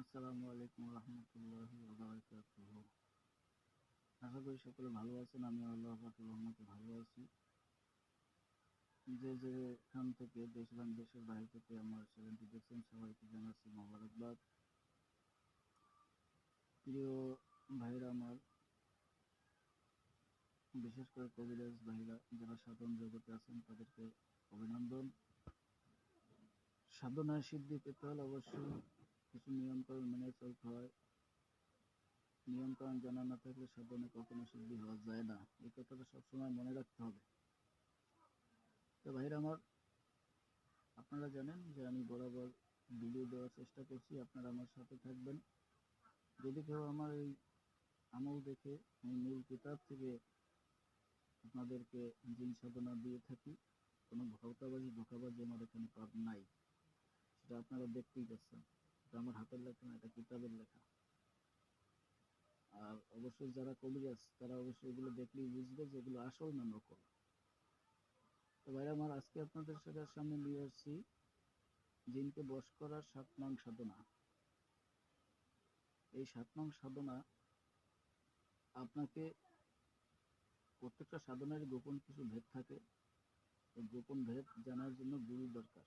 আসসালামু আলাইকুম রহমতুল্লাহ আশা করি সকলে ভালো আছেন, আমি আল্লাহ রহমতে ভালো আছি। যে যে এখান থেকে দেশ এবং দেশের বাইরে থেকে আমার চ্যানেলটি দেখছেন, সবাইকে জানাচ্ছি মোবারকবাদ। প্রিয় ভাইরা আমার, বিশেষ করে কবিরাজ ভাইরা যারা সাধন জগতে আছেন, তাদেরকে অভিনন্দন। সাধনায় সিদ্ধি পেতে হলে অবশ্যই কিছু নিয়মকানুন মেনে চলতে হয়। নিয়মকানুন জানা না থাকলে সাধনে কখনো সিদ্ধি হওয়া যায় না। এই কথাটা সবসময় মনে রাখতে হবে। তো ভাইরা আমার, আপনারা জানেন যে আমি বরাবর ভিডিও দেওয়ার চেষ্টা করছি। আপনারা আমার সাথে থাকবেন। যদি কেউ আমার এই আমল দেখে আমি মূল কিতাব থেকে আপনাদেরকে জিন সাধনা দিয়ে থাকি, কোনো ভৌতাবাজি ধোকাবাজি আমার এখানে পাব নাই। সেটা আপনারা দেখতেই পাচ্ছেন আমার হাতের লেখা না, এটা কিতাবের লেখা। আর অবশ্যই যারা কবিরাজ তারা অবশ্যই এগুলো দেখলেই বুঝবে যে এগুলো আসল না নকল। তো ভাইরা, আমার আজকে আপনাদের সাথে সামনে নিয়ে আসছি জিনকে বশ করার সাত নং সাধনা। এই সাত নং সাধনা আপনাকে প্রত্যেকটা সাধনার গোপন কিছু ভেদ থাকে। গোপন ভেদ জানার জন্য গুরু দরকার।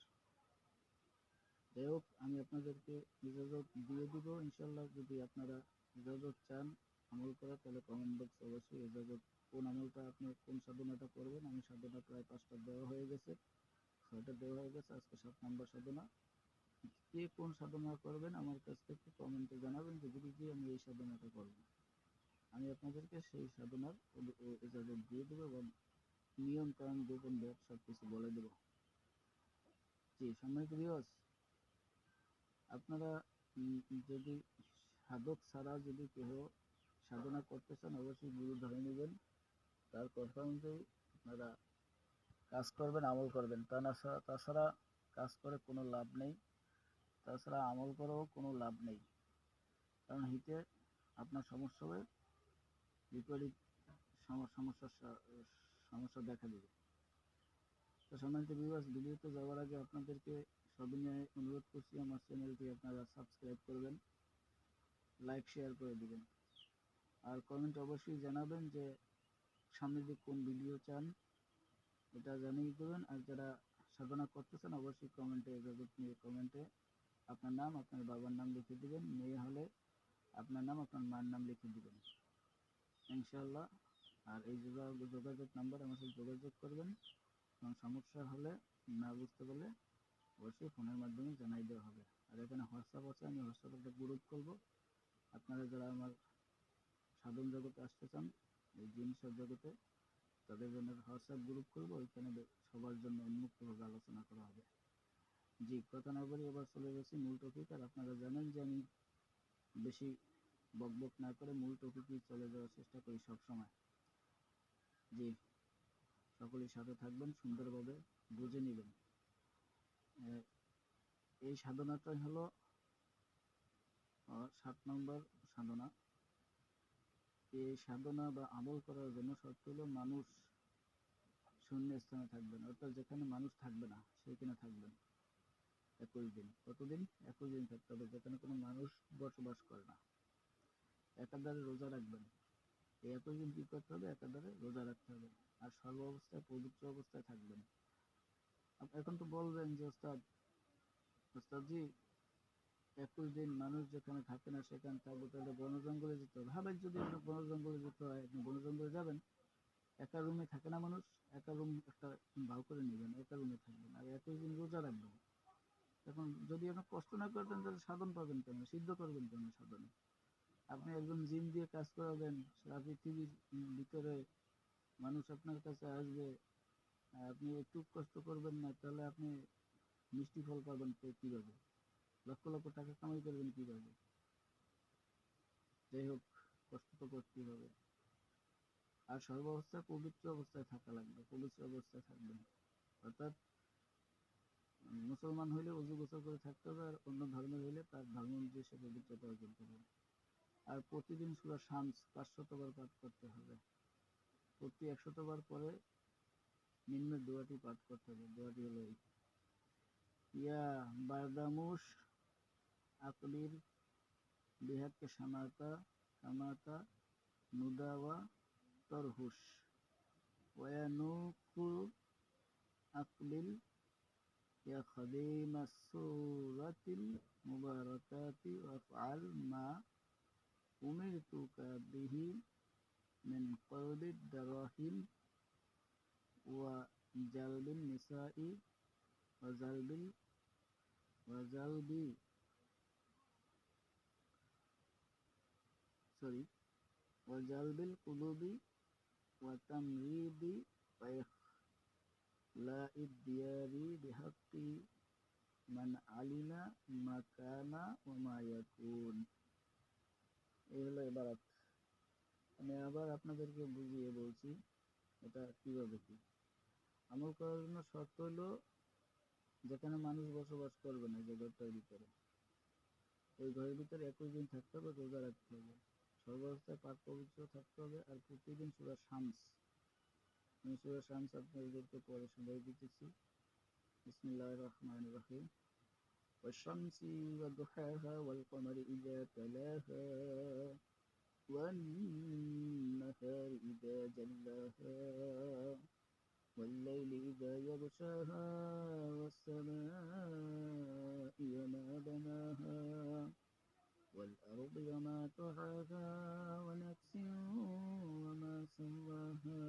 যাই হোক, আমি আপনাদেরকে ইজাজত দিয়ে দিব। ইনশাল্লাহ যদি আপনারা ইজাজত চান আমল করা, তাহলে কমেন্ট বক্স অবশ্যই ইজাজত, কোন আমলটা আপনি কোন সাধনাটা করবেন? আমি সাধনা প্রায় পাঁচটা দেওয়া হয়ে গেছে। ছয়টা দেওয়া হয়ে গেছে, আজকে সাত নম্বর সাধনা। কে কোন সাধনা করবেন আমার কাছ থেকে কমেন্টে জানাবেন, যে দিদি আমি এই সাধনাটা করব। আমি আপনাদেরকে সেই সাধনার ইজাজত দিয়ে দেবো এবং নিয়ম কারণ গোপন ব্যাপ সব কিছু বলে দেবো। জি, সম্মানিত বিয়স আপনারা যদি সাধক ছাড়া যদি কেহ সাধনা করতে চান, অবশ্যই গুরু ধরে নেবেন। তার কথা অনুযায়ী আপনারা কাজ করবেন, আমল করবেন। তা না তাছাড়া কাজ করে কোনো লাভ নেই। তাছাড়া আমল করেও কোনো লাভ নেই। কারণ হিতে আপনার সমস্যা হবে, বিপরীত সমস্যা সমস্যা দেখা দেবে। তো সম্মানিত বিবাস ভিডিওতে যাওয়ার আগে আপনাদেরকে সবিনয়ে অনুরোধ করছি আমার চ্যানেলটি আপনারা সাবস্ক্রাইব করবেন, লাইক, শেয়ার করে দিবেন। আর কমেন্ট অবশ্যই জানাবেন যে সামনে যে কোন ভিডিও চান, এটা জানিয়ে দেবেন। আর যারা সাধনা করতেছেন অবশ্যই কমেন্টে ইজাজত নিয়ে কমেন্টে আপনার নাম, আপনার বাবার নাম লিখে দিবেন, মেয়ে হলে আপনার নাম, আপনার মার নাম লিখে দিবেন। ইনশাল্লাহ আর এই যোগাযোগ নাম্বার আমার সাথে যোগাযোগ করবেন। এবং সমস্যা হলে না বুঝতে পারলে অবশ্যই ফোনের মাধ্যমে জানাই দেওয়া হবে। আর এখানে হোয়াটসঅ্যাপ আছে, আমি হোয়াটসঅ্যাপে একটা গ্রুপ করব আপনারা যারা আমার সাধন জগতে আসতে চান, এই জিনিসের জগতে, তাদের জন্য হোয়াটসঅ্যাপ গ্রুপ করব ওইখানে সবার জন্য উন্মুক্তভাবে আলোচনা করা হবে। জি, কথা না বলি এবার চলে গেছি মূল টপিক আর আপনারা জানেন যে আমি বেশি বকবক না করে মূল টপিকই চলে যাওয়ার চেষ্টা করি সবসময়। জি, সকলের সাথে থাকবেন, সুন্দরভাবে বুঝে নেবেন। এই সাধনাটাই হলো সাত নম্বর সাধনা। এই সাধনা বা আমল করার জন্য শর্ত হলো মানুষ শূন্য স্থানে থাকবেন অর্থাৎ যেখানে মানুষ থাকবে না সেখানে থাকবেন একুশ দিন, কতদিন? একুশ দিন থাকতে হবে, যেখানে কোনো মানুষ বসবাস করে না। একাধারে রোজা রাখবেন। এই একুশ দিন কি করতে হবে? একাধারে রোজা রাখতে হবে। আর সর্ব অবস্থায় পবিত্র অবস্থায় থাকবেন। এখন তো বলবেন যে ওস্তাদ, ওস্তাদজি, একুশ দিন মানুষ যেখানে থাকে না সেখানে থাকবে, তাহলে বন জঙ্গলে যেতে হবে। হ্যাঁ ভাই, যদি বন জঙ্গলে যেতে হয়, আপনি বন জঙ্গলে যাবেন, একা রুমে থাকে না মানুষ, একা রুম একটা ভাও করে নেবেন, একা রুমে থাকবেন। আর একুশ দিন রোজা রাখবেন। এখন যদি আপনি কষ্ট না করতেন, তাহলে সাধন পাবেন কেন? সিদ্ধ করবেন কেন সাধনে? আপনি একজন জিম দিয়ে কাজ করাবেন সারা পৃথিবীর ভিতরে মানুষ আপনার কাছে আসবে আপনি একটু কষ্ট করবেন না, তাহলে আপনি মিষ্টি ফল পাবেন কীভাবে? লক্ষ লক্ষ টাকা কামাই করবেন কীভাবে? যাই হোক, কষ্ট তো করতেই হবে। আর সর্বাবস্থায় পবিত্র অবস্থায় থাকা লাগবে, পবিত্র অবস্থায় থাকবেন। অর্থাৎ মুসলমান হইলে অজু গোসল করে থাকতে হবে, আর অন্য ধর্মের হইলে তার ধর্ম অনুযায়ী সে পবিত্রতা অর্জন করবে। আর প্রতিদিন সুরা শামস পাঁচশতবার পাঠ করতে হবে। প্রতি একশতবার পরে নিম্ন দোয়াটি পাঠ করতে হবে দোয়াটি হলো এই ইয়া বারদামুশ আকলির বিহাক্কে সামাতা কামাতা নুদাওয়া তরহুস ওয়ানুকু আকবিল يا خديم السورة المباركات وافعل ما أمرتك به من قرب الدراهم व जलबिन আমি আবার আপনাদেরকে বুঝিয়ে বলছি এটা আমল করার জন্য শর্ত হলো যেখানে মানুষ বসবাস করবে না যে ঘরটার ভিতরে ওই ঘরের ভিতরে একুশ দিন থাকতে হবে রোজা রাখতে হবে সর্বাবস্থায় পাক পবিত্র থাকতে হবে আর প্রতিদিন সুরা শামস আমি সুরা শামস আপনাদেরকে পরে সবাই দিতেছি বিসমিল্লাহ রহমান রহিম والشمس وضحاها والقمر إذا تلاها والنهار إذا جلاها والليل إذا يغشاها والسماء وما بناها والأرض وما طحاها ونفس وما سواها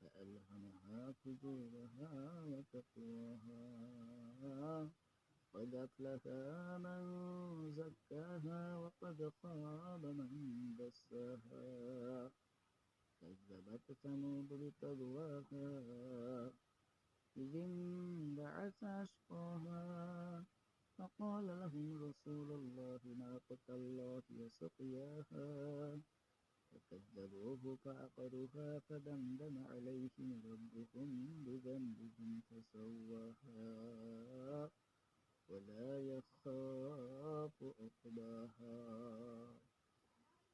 فألهمها فجورها وتقواها قد أفلح من زكاها وقد خاب من دساها كذبت ثمود بطغواها إذ انبعث أشقاها فقال لهم رسول الله ناقة الله وسقياها فكذبوه فعقروها فدمدم عليهم ربهم بذنبهم فسواها ولا يخاف عقباها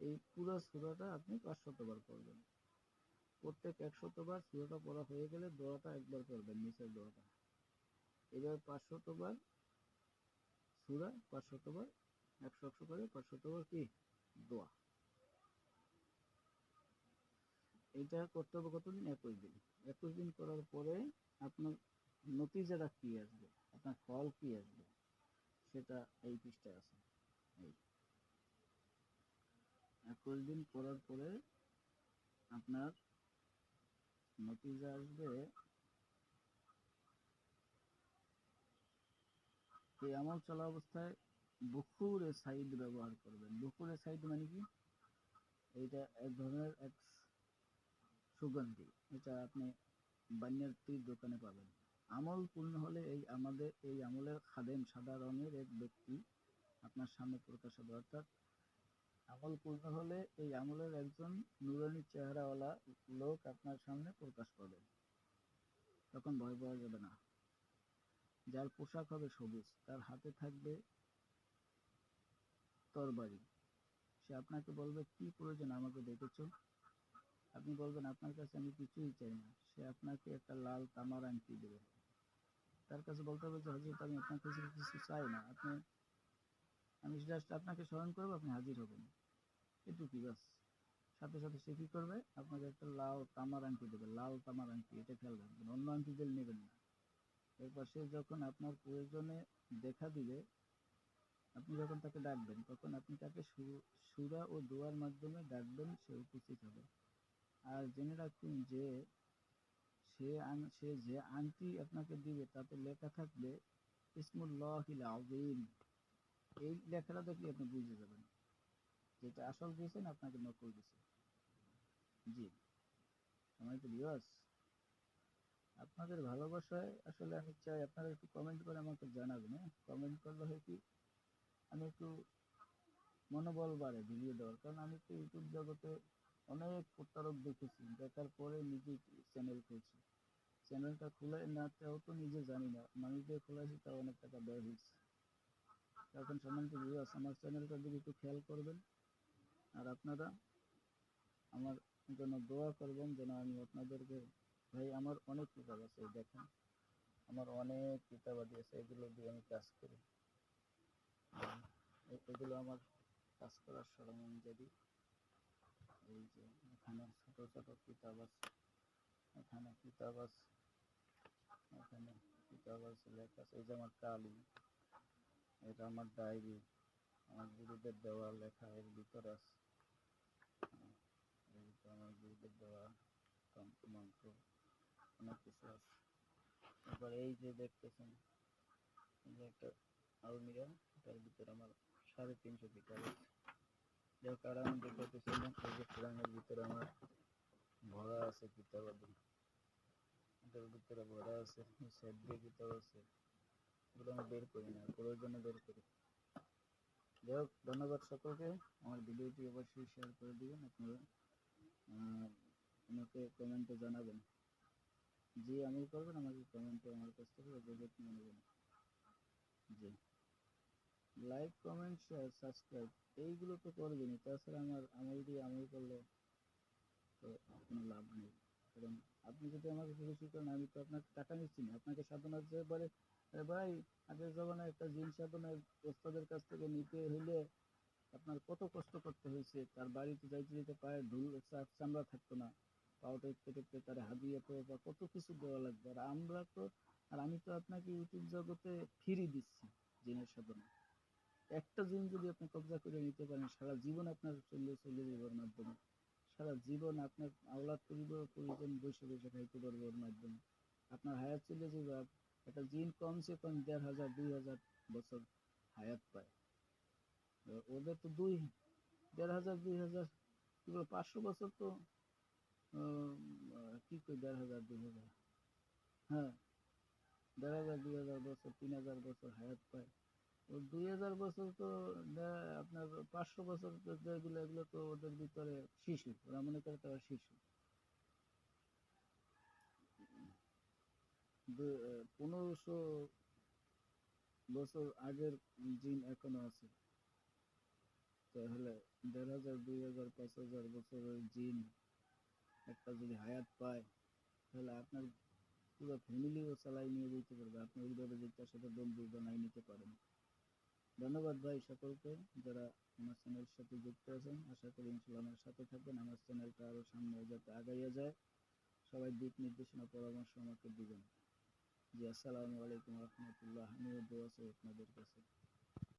এই পুরো সুরাটা আপনি পাঁচশতবার পড়বেন প্রত্যেক একশতবার সুরাটা পড়া হয়ে গেলে দোয়াটা একবার করবেন নিচের দোয়াটা এবার পাঁচশতবার সুরা পাঁচশতবার একশো একশো করে পাঁচশতবার কি? দোয়া। এটা করতে হবে কতদিন একুশ দিন। একুশ দিন করার পরে আপনার নতিজাটা কি আসবে? আপনার ফল কি আসবে? সেটা এই পৃষ্ঠায় আছে। এই। একুশ দিন করার পরে আপনার নতিজা আসবে। এই আমল চলা অবস্থায় বুকুরে সাইড ব্যবহার করবেন। বুকুরে সাইড মানে কি? এইটা এক ধরনের এক সুগন্ধি। এটা আপনি বান্যার্থীর দোকানে পাবেন। আমল পূর্ণ হলে এই আমাদের, এই আমলের খাদেম সাদা রঙের এক ব্যক্তি আপনার সামনে প্রকাশ হবে। অর্থাৎ আমল পূর্ণ হলে এই আমলের একজন নুরানি চেহারাওয়ালা লোক আপনার সামনে প্রকাশ পাবে। তখন ভয় পাওয়া যাবে না। যার পোশাক হবে সবুজ, তার হাতে থাকবে তরবারি। সে আপনাকে বলবে, কি প্রয়োজন আমাকে ডেকেছো আপনি বলবেন, আপনার কাছে আমি কিছুই চাই না। সে আপনাকে একটা লাল তামার আংটি দেবে। তার কাছে বলতে হবে যে হজরত আমি আপনার কাছে কিছু চাই না। আপনি আমি জাস্ট আপনাকে স্মরণ করব, আপনি হাজির হবেন। এটুকুই বাস সাথে সাথে সে কি করবে? আপনাকে একটা লাল তামার আংটি দেবে, লাল তামার আংটি, এটা খেয়াল রাখবেন, অন্য আংটি দিলে নেবেন না। এরপর সে যখন আপনার প্রয়োজনে দেখা দিবে, আপনি যখন তাকে ডাকবেন, তখন আপনি তাকে সুরা ও দোয়ার মাধ্যমে ডাকবেন, সে উপস্থিত হবে। আর জেনে রাখুন যে সে সে যে আংটি আপনাকে দিবে, তাতে লেখা থাকবে, ইসমুল্লাহিল আযীম। এই লেখাটা দেখলে আপনি বুঝে যাবেন? যেটা আসল দিয়েছেন, আপনাকে নকল দিয়েছে। জি। সময় তো ভিউয়ার্স আপনাদের ভালোবাসায় আসলে আমি চাই আপনারা একটু কমেন্ট করে আমাকে জানাবেন হ্যাঁ? কমেন্ট করলে হয় কি, আমি একটু মনোবল বাড়ে ভিডিও দেওয়ার। কারণ আমি তো ইউটিউব জগতে অনেক প্রতারক দেখেছি, দেখার পরে নিজে চ্যানেল খুলছি। চ্যানেলটা খুলে না, তাও তো নিজে জানি না। মানুষদের খোলাছি তাও অনেক টাকা ব্যয় হয়েছে। এখন সম্মানিত ভিউয়ার্স আমার চ্যানেলটার দিকে একটু খেয়াল করবেন। আর আপনারা আমার জন্য দোয়া করবেন যেন আমি আপনাদেরকে, ভাই, আমার অনেক কিতাব আছে দেখেন। আমার অনেক কিতাবাদি আছে, এগুলো দিয়ে আমি কাজ করি। এগুলো আমার কাজ করার সরঞ্জাদি এই যে এখানে ছোট ছোট কিতাব আছে, এখানে কিতাব আছে, এখানে কিতাব আছে, লেখা আছে, এই যে আমার কালি এটা আমার ডায়েরি। আমার গুরুদের দেওয়া লেখা, এর ভিতরে আছে। আমার গুরুদের দেওয়া মন্ত্র, অনেক কিছু আছে। এবার এই যে দেখতেছেন একটা আলমিরা, এটার ভিতরে আমার সাড়ে তিনশো কিতাব আছে। হোক আর আমি দেখতেছিলাম এই যে কোরআনের ভিতরে আমার ভরা আছে কিতাবাদি এটার ভিতরে ভরা আছে সেট দিয়ে কিতাব আছে। এগুলো আমি বের করি না, প্রয়োজনে বের করি। যাই হোক, ধন্যবাদ সকলকে। আমার ভিডিওটি অবশ্যই শেয়ার করে দিবেন আপনারা। আমাকে কমেন্টে জানাবেন। যে আমি করবেন আমাকে কমেন্টে আমার কাছ থেকে যথেষ্ট নিয়ে নেবেন জি। লাইক কমেন্ট শেয়ার সাবস্ক্রাইব এইগুলো তো করবেনই। তাছাড়া আমার আমল দিয়ে আমল করলে তো কোনো লাভ নেই। কারণ আপনি যদি আমাকে খুশি করেন, আমি তো আপনাকে টাকা নিচ্ছি না। আপনাকে সাধনা যে বলে ভাই, আগের জমানায় একটা জিন সাধনার ওস্তাদের কাছ থেকে নিতে হইলে আপনার কত কষ্ট করতে হয়েছে। তার বাড়িতে যাইতে যেতে পায়ে ঢুল চামড়া থাকতো না। পাও টেপতে টেপতে তার হাদিয়ে তো বা কত কিছু দেওয়া লাগবে। আর আমরা তো, আর আমি তো আপনাকে ইউটিউব জগতে ফিরি দিচ্ছি জিনের সাধনা। একটা জিন যদি আপনি কবজা করে নিতে পারেন, সারা জীবন আপনার চলে চলে যাবে মাধ্যমে। সারা জীবন আপনার আওলাদ পরিবার পরিজন বসে বসে খাইতে পারবে ওর মাধ্যমে। আপনার হায়াত চলে যাবে একটা জিন কমসে কম দেড় হাজার, দুই হাজার বছর হায়াত পায়। ওদের তো দুই, দেড় হাজার, দুই হাজার কি পাঁচশো বছর তো কি কই দেড় হাজার, দুই হাজার? হ্যাঁ দেড় হাজার, দুই হাজার বছর, তিন হাজার বছর হায়াত পায়। দুই হাজার বছর তো আপনার পাঁচশো বছর যেগুলো, এগুলো তো ওদের ভিতরে শিশু, ওরা মনে করে তারা শিশু। পনেরোশো বছর আগের জিন এখনও আছে। তাহলে দেড় হাজার, দুই হাজার, পাঁচ হাজার বছরের জিন একটা যদি হায়াত পায়, তাহলে আপনার পুরো ফ্যামিলিও চালাই নিয়ে যেতে পারবে। আপনি ওইভাবে যে তার সাথে বন্ধু বানাই নিতে পারেন। ধন্যবাদ ভাই সকলকে যারা আমার চ্যানেলের সাথে যুক্ত আছেন। আশা করি ইনশাল্লাহ আমার সাথে থাকবেন। আমার চ্যানেলটা আরও সামনে যাতে আগাইয়া যায়, সবাই দিক নির্দেশনা পরামর্শ আমাকে দিবেন। জি, আসসালামু আলাইকুম রহমতুল্লাহ। আমিও দোয়া চাই আপনাদের কাছে।